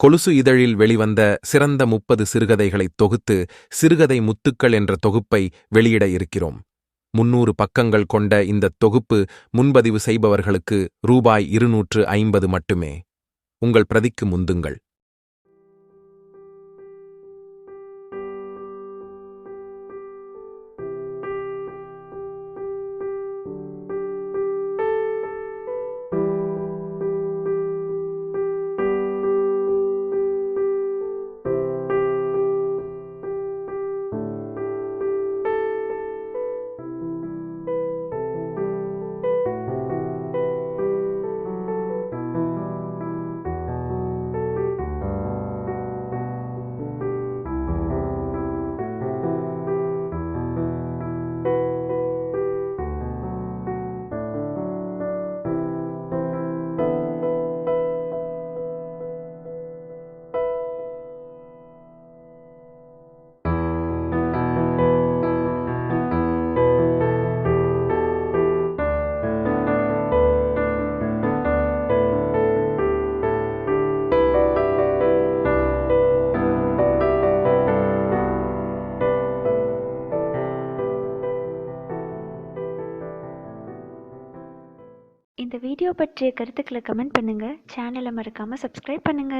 கொலுசு இதழில் வெளிவந்த சிறந்த முப்பது சிறுகதைகளைத் தொகுத்து சிறுகதை முத்துக்கள் என்ற தொகுப்பை வெளியிட இருக்கிறோம். முன்னூறு பக்கங்கள் கொண்ட இந்த தொகுப்பு முன்பதிவு செய்பவர்களுக்கு ரூபாய் இருநூற்று ஐம்பது மட்டுமே. உங்கள் பிரதிக்கு முந்துங்கள். இந்த வீடியோ பற்றிய கருத்துக்களை கமெண்ட் பண்ணுங்க. சேனலை மறக்காம சப்ஸ்கிரைப் பண்ணுங்க.